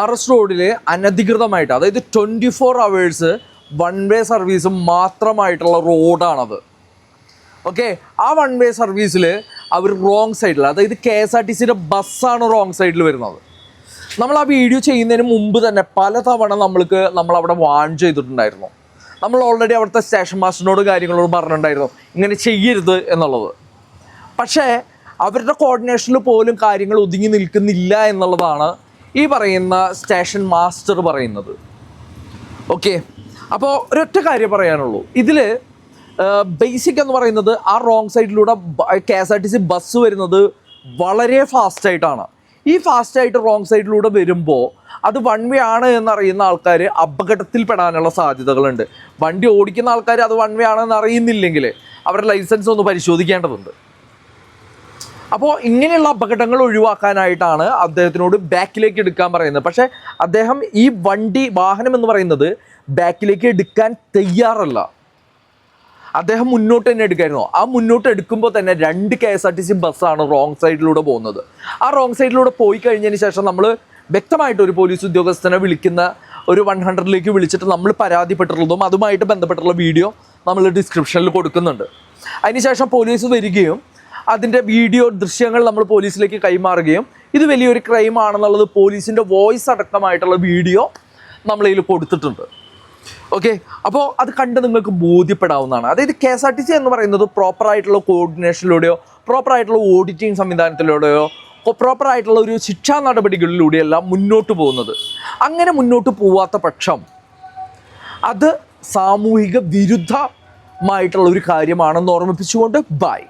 R S റോഡിൽ അനധികൃതമായിട്ട് അതായത് twenty four hours one way service മാത്രമായിട്ടുള്ള റോഡാണത്. ഓക്കെ ആ വൺ വേ സർവീസിൽ അവർ റോങ് സൈഡിൽ അതായത് കെ എസ് ആർ ടി സിയുടെ ബസ്സാണ് റോങ് സൈഡിൽ വരുന്നത്. നമ്മൾ ആ വീഡിയോ ചെയ്യുന്നതിന് മുമ്പ് തന്നെ പലതവണ നമ്മൾക്ക് നമ്മൾ അവിടെ വാൺ ചെയ്തിട്ടുണ്ടായിരുന്നു. നമ്മൾ ഓൾറെഡി അവിടുത്തെ സ്റ്റേഷൻ മാസ്റ്ററിനോട് കാര്യങ്ങളോട് പറഞ്ഞിട്ടുണ്ടായിരുന്നു ഇങ്ങനെ ചെയ്യരുത് എന്നുള്ളത്. പക്ഷേ അവരുടെ കോർഡിനേഷനിൽ പോലും കാര്യങ്ങൾ ഒതുങ്ങി നിൽക്കുന്നില്ല എന്നുള്ളതാണ് ഈ പറയുന്ന സ്റ്റേഷൻ മാസ്റ്റർ പറയുന്നത്. ഓക്കെ അപ്പോൾ ഒരൊറ്റ കാര്യം പറയാനുള്ളൂ. ഇതിൽ ബേസിക് എന്ന് പറയുന്നത് ആ റോങ് സൈഡിലൂടെ K S R T C bus വരുന്നത് വളരെ ഫാസ്റ്റായിട്ടാണ് ഈ ഫാസ്റ്റായിട്ട് റോങ് സൈഡിലൂടെ വരുമ്പോൾ അത് വൺ വേ ആണ് എന്നറിയുന്ന ആൾക്കാർ അപകടത്തിൽപ്പെടാനുള്ള സാധ്യതകളുണ്ട്. വണ്ടി ഓടിക്കുന്ന ആൾക്കാർ അത് വൺ വേ ആണെന്ന് അറിയുന്നില്ലെങ്കിൽ അവരുടെ ലൈസൻസ് ഒന്ന് പരിശോധിക്കേണ്ടതുണ്ട്. അപ്പോൾ ഇങ്ങനെയുള്ള അപകടങ്ങൾ ഒഴിവാക്കാനായിട്ടാണ് അദ്ദേഹത്തിനോട് ബാക്കിലേക്ക് എടുക്കാൻ പറയുന്നത്. പക്ഷേ അദ്ദേഹം ഈ വണ്ടി വാഹനം എന്ന് പറയുന്നത് ബാക്കിലേക്ക് എടുക്കാൻ തയ്യാറല്ല. അദ്ദേഹം മുന്നോട്ട് തന്നെ എടുക്കായിരുന്നു. ആ മുന്നോട്ട് എടുക്കുമ്പോൾ തന്നെ രണ്ട് K S R T C ബസ്സാണ് റോങ് സൈഡിലൂടെ പോകുന്നത്. ആ റോങ് സൈഡിലൂടെ പോയി കഴിഞ്ഞതിന് ശേഷം നമ്മൾ വ്യക്തമായിട്ട് ഒരു പോലീസ് ഉദ്യോഗസ്ഥനെ വിളിക്കുന്ന ഒരു വൺ ഹൺഡ്രഡിലേക്ക് വിളിച്ചിട്ട് നമ്മൾ പരാതിപ്പെട്ടിട്ടുള്ളതും അതുമായിട്ട് ബന്ധപ്പെട്ടുള്ള വീഡിയോ നമ്മൾ ഡിസ്ക്രിപ്ഷനിൽ കൊടുക്കുന്നുണ്ട്. അതിനുശേഷം പോലീസ് വരികയും അതിന്റെ വീഡിയോ ദൃശ്യങ്ങൾ നമ്മൾ പോലീസിലേക്ക് കൈമാറുകയും ഇത് വലിയൊരു ക്രൈം ആണെന്നുള്ളത് പോലീസിന്റെ വോയിസ് അടക്കമായിട്ടുള്ള വീഡിയോ നമ്മളതിൽ കൊടുത്തിട്ടുണ്ട്. ഓക്കെ അപ്പോൾ അത് കണ്ട് നിങ്ങൾക്ക് ബോധ്യപ്പെടാവുന്നതാണ്. അതായത് K S R T C എന്ന് പറയുന്നത് പ്രോപ്പറായിട്ടുള്ള കോർഡിനേഷനിലൂടെയോ പ്രോപ്പറായിട്ടുള്ള ഓഡിറ്റിംഗ് സംവിധാനത്തിലൂടെയോ പ്രോപ്പറായിട്ടുള്ള ഒരു ശിക്ഷാ നടപടികളിലൂടെയല്ല മുന്നോട്ട് പോകുന്നത്. അങ്ങനെ മുന്നോട്ട് പോവാത്ത പക്ഷം അത് സാമൂഹിക വിരുദ്ധമായിട്ടുള്ള ഒരു കാര്യമാണെന്ന് ഓർമ്മിപ്പിച്ചുകൊണ്ട് ബൈ